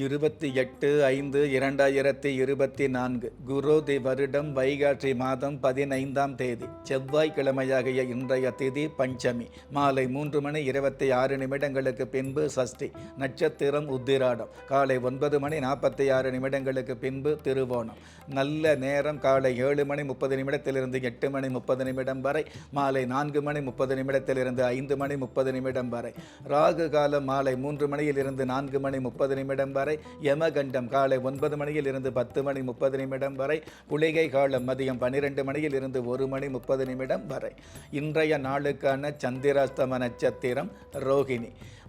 இருபத்தி எட்டு ஐந்து இரண்டாயிரத்தி இருபத்தி நான்கு குரோதி வருடம் வைகாற்றி மாதம் பதினைந்தாம் தேதி செவ்வாய்க்கிழமையாகிய இன்றைய திதி பஞ்சமி மாலை மூன்று மணி இருபத்தி ஆறு நிமிடங்களுக்கு பின்பு சஷ்டி நட்சத்திரம் உத்திராடம் காலை ஒன்பது மணி நாற்பத்தி ஆறு நிமிடங்களுக்கு பின்பு திருவோணம் நல்ல நேரம் காலை ஏழு மணி முப்பது நிமிடத்திலிருந்து எட்டு மணி முப்பது நிமிடம் வரை மாலை நான்கு மணி முப்பது நிமிடத்திலிருந்து ஐந்து மணி முப்பது நிமிடம் வரை ராகு காலம் மாலை மூன்று மணியிலிருந்து நான்கு மணி முப்பது நிமிடம் வரை யமகண்டம் காலை ஒன்பது மணியில் இருந்து பத்து மணி முப்பது நிமிடம் வரை புலிகை காலம் மதியம் பன்னிரெண்டு மணியில் இருந்து ஒரு மணி முப்பது நிமிடம் வரை. இன்றைய நாளுக்கான சந்திராஸ்தம நட்சத்திரம் ரோகிணி.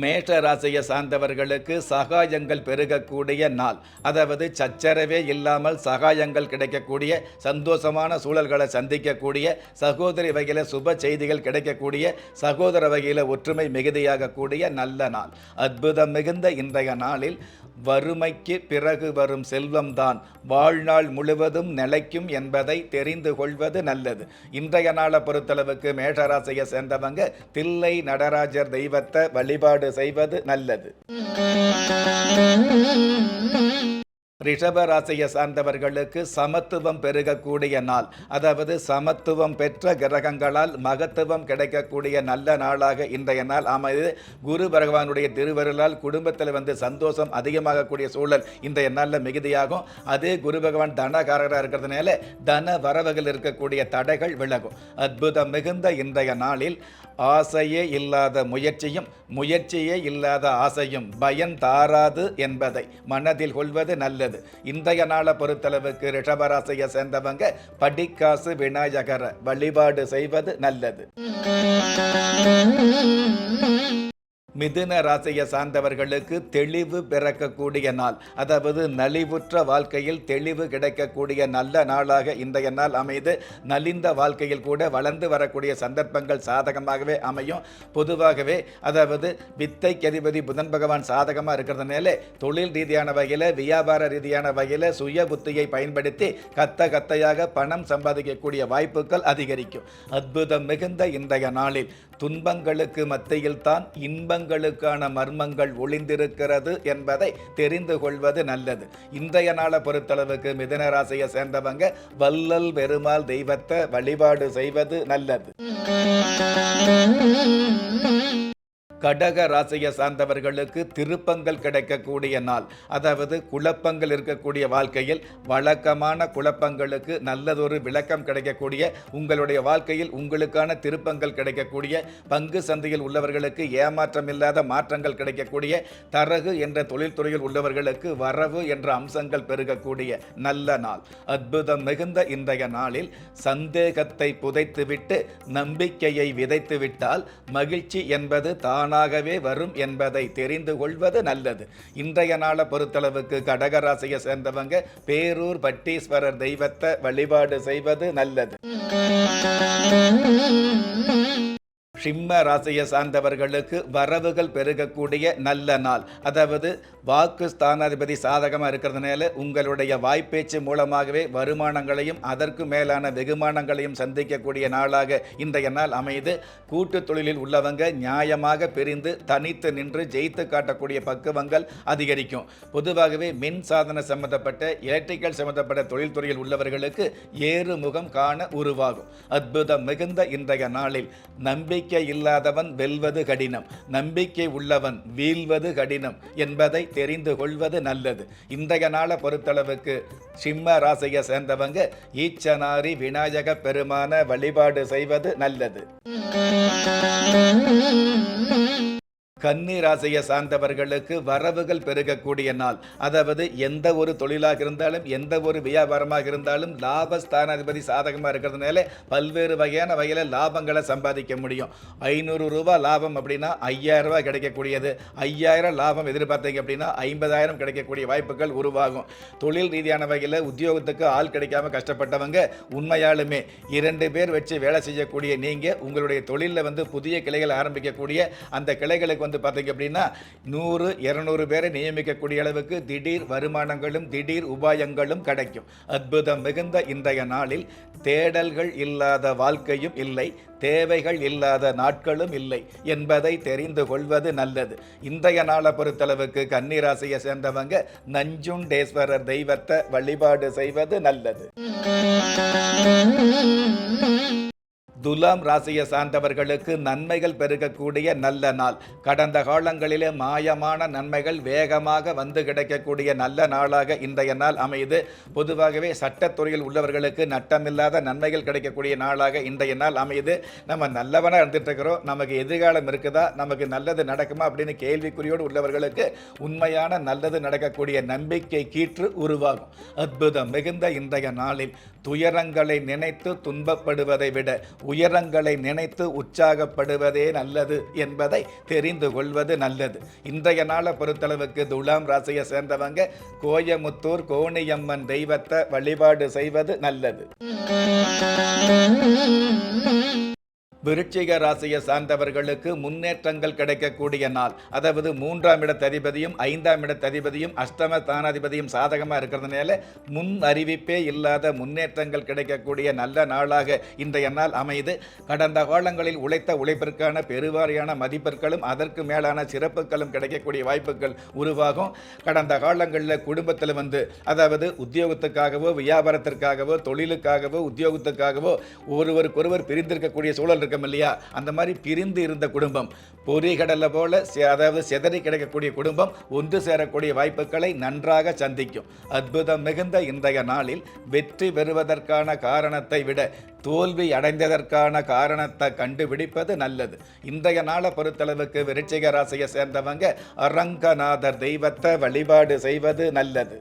மேஷ ராசியை சார்ந்தவர்களுக்கு சகாயங்கள் பெருகக்கூடிய நாள். அதாவது சச்சரவே இல்லாமல் சகாயங்கள் கிடைக்கக்கூடிய சந்தோஷமான சூழல்களை சந்திக்கக்கூடிய சகோதரி வகையில் சுப செய்திகள் கிடைக்கக்கூடிய சகோதர வகையில் ஒற்றுமை மிகுதியாகக்கூடிய நல்ல நாள். அற்புதம் மிகுந்த இன்றைய நாளில் வறுமைக்கு பிறகு வரும் செல்வம்தான். வாழ்நாள் முழுவதும் நிலைக்கும் என்பதை தெரிந்து கொள்வது நல்லது. இன்றைய நாளை பொறுத்தளவுக்கு மேஷராசியை சேர்ந்தவங்க தில்லை நடராஜர் தெய்வத்தை வழிபாடு செய்வது நல்லது. ரிஷப ராசியை சார்ந்தவர்களுக்கு சமத்துவம் பெருகக்கூடிய நாள். அதாவது சமத்துவம் பெற்ற கிரகங்களால் மகத்துவம் கிடைக்கக்கூடிய நல்ல நாளாக இன்றைய நாள் அமைது. குரு பகவானுடைய திருவருளால் குடும்பத்தில் வந்து சந்தோஷம் அதிகமாகக்கூடிய சூழல் இன்றைய நாளில் மிகுதியாகும். அதே குரு பகவான் தனகாரராக இருக்கிறதுனால தன வரவுகள் இருக்கக்கூடிய தடைகள் விலகும். அற்புதம் மிகுந்த இன்றைய நாளில் ஆசையே இல்லாத முயற்சியும் முயற்சியே இல்லாத ஆசையும் பயன் தாராது என்பதை மனதில் கொள்வது நல்லது. இன்றைய நாளை பொறுத்தளவுக்கு ரிஷபராசியை சேர்ந்தவங்க படிக்காசு விநாயகரை வழிபாடு செய்வது நல்லது. மிதுன ராசியை சார்ந்தவர்களுக்கு தெளிவு பிறக்கக்கூடிய நாள். அதாவது நலிவுற்ற வாழ்க்கையில் தெளிவு கிடைக்கக்கூடிய நல்ல நாளாக இன்றைய நாள் அமைது. நலிந்த வாழ்க்கையில் கூட வளர்ந்து வரக்கூடிய சந்தர்ப்பங்கள் சாதகமாகவே அமையும். பொதுவாகவே அதாவது வித்தை கதிபதி புதன் பகவான் சாதகமாக இருக்கிறதுனால தொழில் ரீதியான வகையில் வியாபார ரீதியான வகையில் சுய புத்தியை பயன்படுத்தி கத்த கத்தையாக பணம் சம்பாதிக்கக்கூடிய வாய்ப்புகள் அதிகரிக்கும். அற்புதம் மிகுந்த இன்றைய நாளில். துன்பங்களுக்கு மத்தியில்தான் இன்பங்களுக்கான மர்மங்கள் ஒளிந்திருக்கிறது என்பதை தெரிந்து கொள்வது நல்லது. இன்றைய நாளை பொறுத்தளவுக்கு மிதனராசியை சேர்ந்தவங்க வல்லல் பெருமாள் தெய்வத்தை வழிபாடு செய்வது நல்லது. கடக ராசியை சார்ந்தவர்களுக்கு திருப்பங்கள் கிடைக்கக்கூடிய நாள். அதாவது குழப்பங்கள் இருக்கக்கூடிய வாழ்க்கையில் வழக்கமான குழப்பங்களுக்கு நல்லதொரு விளக்கம் கிடைக்கக்கூடிய உங்களுடைய வாழ்க்கையில் உங்களுக்கான திருப்பங்கள் கிடைக்கக்கூடிய பங்கு சந்தையில் உள்ளவர்களுக்கு ஏமாற்றம் இல்லாத மாற்றங்கள் கிடைக்கக்கூடிய தரகு என்ற தொழில்துறையில் உள்ளவர்களுக்கு வரவு என்ற அம்சங்கள் பெருகக்கூடிய நல்ல நாள். அற்புதம் மிகுந்த இன்றைய நாளில் சந்தேகத்தை புதைத்துவிட்டு நம்பிக்கையை விதைத்து விட்டால் மகிழ்ச்சி என்பது தான் தானாகவே வரும் என்பதை தெரிந்து கொள்வது நல்லது. இன்றைய நாளை பொறுத்தளவுக்கு கடகராசியை சேர்ந்தவங்க பேரூர் பட்டீஸ்வரர் தெய்வத்தை வழிபாடு செய்வது நல்லது. சிம்ம ராசியை சார்ந்தவர்களுக்கு வரவுகள் பெருகக்கூடிய நல்ல நாள். அதாவது வாக்கு ஸ்தானாதிபதி சாதகமாக இருக்கிறதுனால உங்களுடைய வாய்ப்பேச்சு மூலமாகவே வருமானங்களையும் அதற்கு மேலான வெகுமானங்களையும் சந்திக்கக்கூடிய நாளாக இன்றைய நாள் அமைது கூட்டு தொழிலில் உள்ளவங்க நியாயமாக பிரிந்து தனித்து நின்று ஜெயித்து காட்டக்கூடிய பக்குவங்கள் அதிகரிக்கும். பொதுவாகவே மின் சாதன சம்பந்தப்பட்ட எலக்ட்ரிக்கல் சம்பந்தப்பட்ட தொழில்துறையில் உள்ளவர்களுக்கு ஏறுமுகம் காண உருவாகும். அற்புதம் மிகுந்த இன்றைய நாளில் நம்பிக்கை இல்லாதவன் வெல்வது கடினம். நம்பிக்கை உள்ளவன் வீழ்வது கடினம் என்பதை தெரிந்து கொள்வது நல்லது. இன்றைய நாளை பொறுத்தளவுக்கு சிம்ம ராசியை சேர்ந்தவங்க ஈச்சனாரி விநாயக பெருமான வழிபாடு செய்வது நல்லது. கன்னி ராசியை சார்ந்தவர்களுக்கு வரவுகள் பெருகக்கூடிய நாள். அதாவது எந்த ஒரு தொழிலாக இருந்தாலும் எந்த ஒரு வியாபாரமாக இருந்தாலும் லாபஸ்தானாதிபதி சாதகமாக இருக்கிறதுனால பல்வேறு வகையான வகையில் லாபங்களை சம்பாதிக்க முடியும். ஐநூறு ரூபா லாபம் அப்படின்னா ஐயாயிரம் ரூபாய் கிடைக்கக்கூடியது. ஐயாயிரம் லாபம் எதிர்பார்த்தீங்க அப்படின்னா ஐம்பதாயிரம் கிடைக்கக்கூடிய வாய்ப்புகள் உருவாகும். தொழில் ரீதியான வகையில் உத்தியோகத்துக்கு ஆள் கிடைக்காம கஷ்டப்பட்டவங்க உண்மையாலுமே இரண்டு பேர் வச்சு வேலை செய்யக்கூடிய நீங்கள் உங்களுடைய தொழிலில் வந்து புதிய கிளைகள் ஆரம்பிக்கக்கூடிய அந்த கிளைகளுக்கு வந்து பார்த்தீங்க அப்படின்னா நூறு இரநூறு பேரை நியமிக்கக்கூடிய அளவுக்கு திடீர் வருமானங்களும் திடீர் உபாயங்களும் கிடைக்கும். அற்புதம் மிகுந்த இன்றைய நாளில் தேடல்கள் இல்லாத வாழ்க்கையும் இல்லை தேவைகள் இல்லாத நாட்களும் இல்லை என்பதை தெரிந்து கொள்வது நல்லது. இன்றைய நாளை பொறுத்தளவுக்கு கன்னிராசியை சேர்ந்தவங்க நஞ்சுண்டேஸ்வரர் தெய்வத்தை வழிபாடு செய்வது நல்லது. துலாம் ராசியை சார்ந்தவர்களுக்கு நன்மைகள் பெருகக்கூடிய நல்ல நாள். கடந்த காலங்களிலே மாயமான நன்மைகள் வேகமாக வந்து கிடைக்கக்கூடிய நல்ல நாளாக இன்றைய நாள் அமையுது. பொதுவாகவே சட்டத்துறையில் உள்ளவர்களுக்கு நட்டமில்லாத நன்மைகள் கிடைக்கக்கூடிய நாளாக இன்றைய நாள் அமையுது. நம்ம நல்லவனாக இருந்துட்டுருக்கிறோம். நமக்கு எதிர்காலம் இருக்குதா? நமக்கு நல்லது நடக்குமா? அப்படின்னு கேள்விக்குறியோடு உள்ளவர்களுக்கு உண்மையான நல்லது நடக்கக்கூடிய நம்பிக்கை கீற்று உருவாகும். அற்புதம் மிகுந்த இன்றைய நாளில் துயரங்களை நினைத்து துன்பப்படுவதை விட உயரங்களை நினைத்து உற்சாகப்படுவதே நல்லது என்பதை தெரிந்து கொள்வது நல்லது. இன்றைய நாளை பொறுத்தளவுக்கு துலாம் ராசியை சேர்ந்தவங்க கோயமுத்தூர் கோணியம்மன் தெய்வத்தை வழிபாடு செய்வது நல்லது. விருட்சிக ராசியை சார்ந்தவர்களுக்கு முன்னேற்றங்கள் கிடைக்கக்கூடிய நாள். அதாவது மூன்றாம் இடத்ததிபதியும் ஐந்தாம் இடத்ததிபதியும் அஷ்டம தானாதிபதியும் சாதகமாக இருக்கிறதுனால முன் அறிவிப்பே இல்லாத முன்னேற்றங்கள் கிடைக்கக்கூடிய நல்ல நாளாக இன்றைய நாள் அமைது கடந்த காலங்களில் உழைத்த உழைப்பிற்கான பெருவாரியான மதிப்பெண்களும் அதற்கு மேலான சிறப்புகளும் கிடைக்கக்கூடிய வாய்ப்புகள் உருவாகும். கடந்த காலங்களில் குடும்பத்தில் வந்து அதாவது உத்தியோகத்துக்காகவோ வியாபாரத்திற்காகவோ தொழிலுக்காகவோ உத்தியோகத்துக்காகவோ ஒருவருக்கொருவர் பிரிந்திருக்கக்கூடிய சூழல் இருக்கும் இல்லையா? அந்த மாதிரி பிரிந்து இருந்த குடும்பம். பொறிகடலை போல அதாவது செதறி கிடைக்கக்கூடிய குடும்பம் ஒன்று சேரக்கூடிய வாய்ப்புகளை நன்றாக சந்திக்கும். அற்புதம் மிகுந்த இன்றைய நாளில் வெற்றி பெறுவதற்கான காரணத்தை விட தோல்வி அடைந்ததற்கான காரணத்தை கண்டுபிடிப்பது நல்லது. இன்றைய நாளை பொறுத்தளவுக்கு விருச்சிக ராசியை சேர்ந்தவங்க அரங்கநாதர் தெய்வத்தை வழிபாடு செய்வது நல்லது.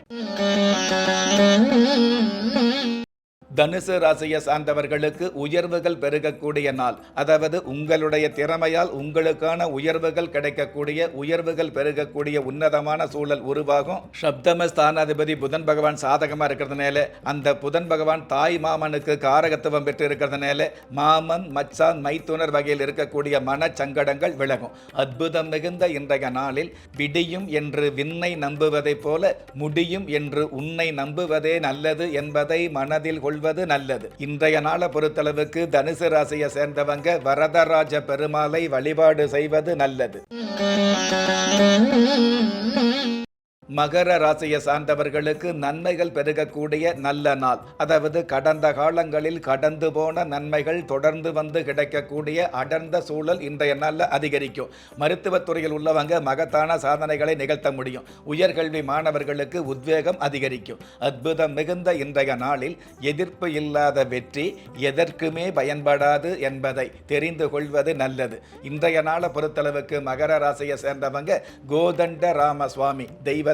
தனுசு ராசியை சார்ந்தவர்களுக்கு உயர்வுகள் பெருகக்கூடிய நாள். அதாவது உங்களுடைய திறமையால் உங்களுக்கான உயர்வுகள் கிடைக்கக்கூடிய உயர்வுகள் பெருகக்கூடிய உன்னதமான சூழல் உருவாகும். சப்தம ஸ்தானாதிபதி புதன் பகவான் சாதகமாக இருக்கிறதுனால அந்த புதன் பகவான் தாய் மாமனுக்கு காரகத்துவம் பெற்று இருக்கிறதுனால மாமன் மச்சான் மைத்துனர் வகையில் இருக்கக்கூடிய மனச்சங்கடங்கள் விலகும். அற்புதம் மிகுந்த இன்றைய நாளில் விடியும் என்று விண்ணை நம்புவதைப் போல முடியும் என்று உன்னை நம்புவதே நல்லது என்பதை மனதில் கொள்வது நல்லது. இன்றைய நாளை பொறுத்தளவுக்கு தனுசு ராசியை சேர்ந்தவங்க வரதராஜ பெருமாளை வழிபாடு செய்வது நல்லது. மகர ராசியை சார்ந்தவர்களுக்கு நன்மைகள் பெருகக்கூடிய நல்ல நாள். அதாவது கடந்த காலங்களில் கடந்து போன நன்மைகள் தொடர்ந்து வந்து கிடைக்கக்கூடிய அடர்ந்த சூழல் இன்றைய நாளில் அதிகரிக்கும். மருத்துவத்துறையில் உள்ளவங்க மகத்தான சாதனைகளை நிகழ்த்த முடியும். உயர்கல்வி மாணவர்களுக்கு உத்வேகம் அதிகரிக்கும். அற்புதம் மிகுந்த இன்றைய நாளில் எதிர்ப்பு இல்லாத வெற்றி எதற்குமே பயன்படாது என்பதை தெரிந்து கொள்வது நல்லது. இன்றைய நாளை பொறுத்தளவுக்கு மகர ராசியை சேர்ந்தவங்க கோதண்ட ராமசுவாமி தெய்வ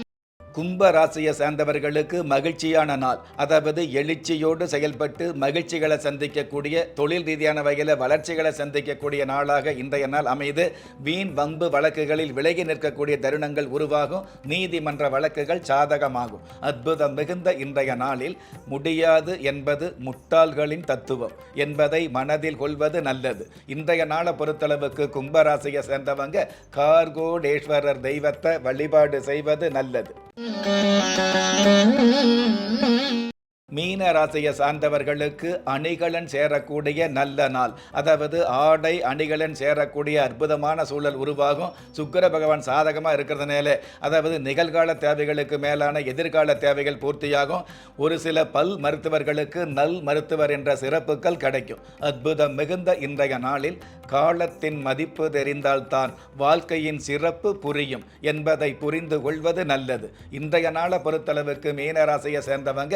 கும்ப ராசியை சேர்ந்தவர்களுக்கு மகிழ்ச்சியான நாள். அதாவது எழுச்சியோடு செயல்பட்டு மகிழ்ச்சிகளை சந்திக்கக்கூடிய தொழில் ரீதியான வகையில் வளர்ச்சிகளை சந்திக்கக்கூடிய நாளாக இன்றைய நாள் அமைது வீண் வம்பு வழக்குகளில் விலகி நிற்கக்கூடிய தருணங்கள் உருவாகும். நீதிமன்ற வழக்குகள் சாதகமாகும். அற்புதம் மிகுந்த இன்றைய நாளில் முடியாது என்பது முட்டாள்களின் தத்துவம். என்பதை மனதில் கொள்வது நல்லது. இன்றைய நாளை பொறுத்தளவுக்கு கும்பராசியை சேர்ந்தவங்க கார்கோடேஸ்வரர் தெய்வத்தை வழிபாடு செய்வது நல்லது. Mm-hmm. மீன ராசியை சார்ந்தவர்களுக்கு அணிகலன் சேரக்கூடிய நல்ல நாள். அதாவது ஆடை அணிகலன் சேரக்கூடிய அற்புதமான சூழல் உருவாகும். சுக்கர பகவான் சாதகமாக இருக்கிறதுனால அதாவது நிகழ்கால தேவைகளுக்கு மேலான எதிர்கால தேவைகள் பூர்த்தியாகும். ஒரு சில பல் மருத்துவர்களுக்கு நல் மருத்துவர் என்ற சிறப்புகள் கிடைக்கும். அற்புதம் மிகுந்த இன்றைய நாளில் காலத்தின் மதிப்பு தெரிந்தால்தான் வாழ்க்கையின் சிறப்பு புரியும் என்பதை புரிந்து கொள்வது நல்லது. இன்றைய நாளை பொறுத்தளவுக்கு மீனராசியை சேர்ந்தவங்க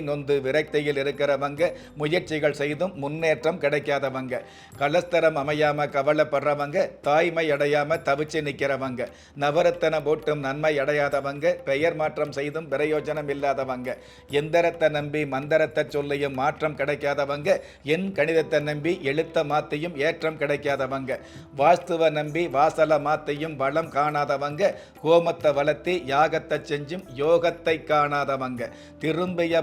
நொந்து விரக்தியில் இருக்கிறவங்க முயற்சிகள் செய்தும் முன்னேற்றம் கிடைக்காதவங்க. கலஸ்தரம் அமையாம கவலைப்படுறவங்க தாய்மை அடையாம தவிச்சு நிற்கிறவங்க நவரத்தன போட்டும் நன்மை அடையாதவங்க பெயர் மாற்றம் செய்தும் பிரயோஜனம் இல்லாதவங்க. எந்திரத்தை நம்பி மந்திரத்தை சொல்லியும் மாற்றம் கிடைக்காதவங்க என் கணிதத்தை நம்பி எழுத்த மாத்தியும் ஏற்றம் கிடைக்காதவங்க. வாஸ்துவ நம்பி வாசல மாத்தையும் வளம் காணாதவங்க கோமத்தை வளர்த்தி யாகத்தை செஞ்சும் யோகத்தை காணாதவங்க. திரும்பிய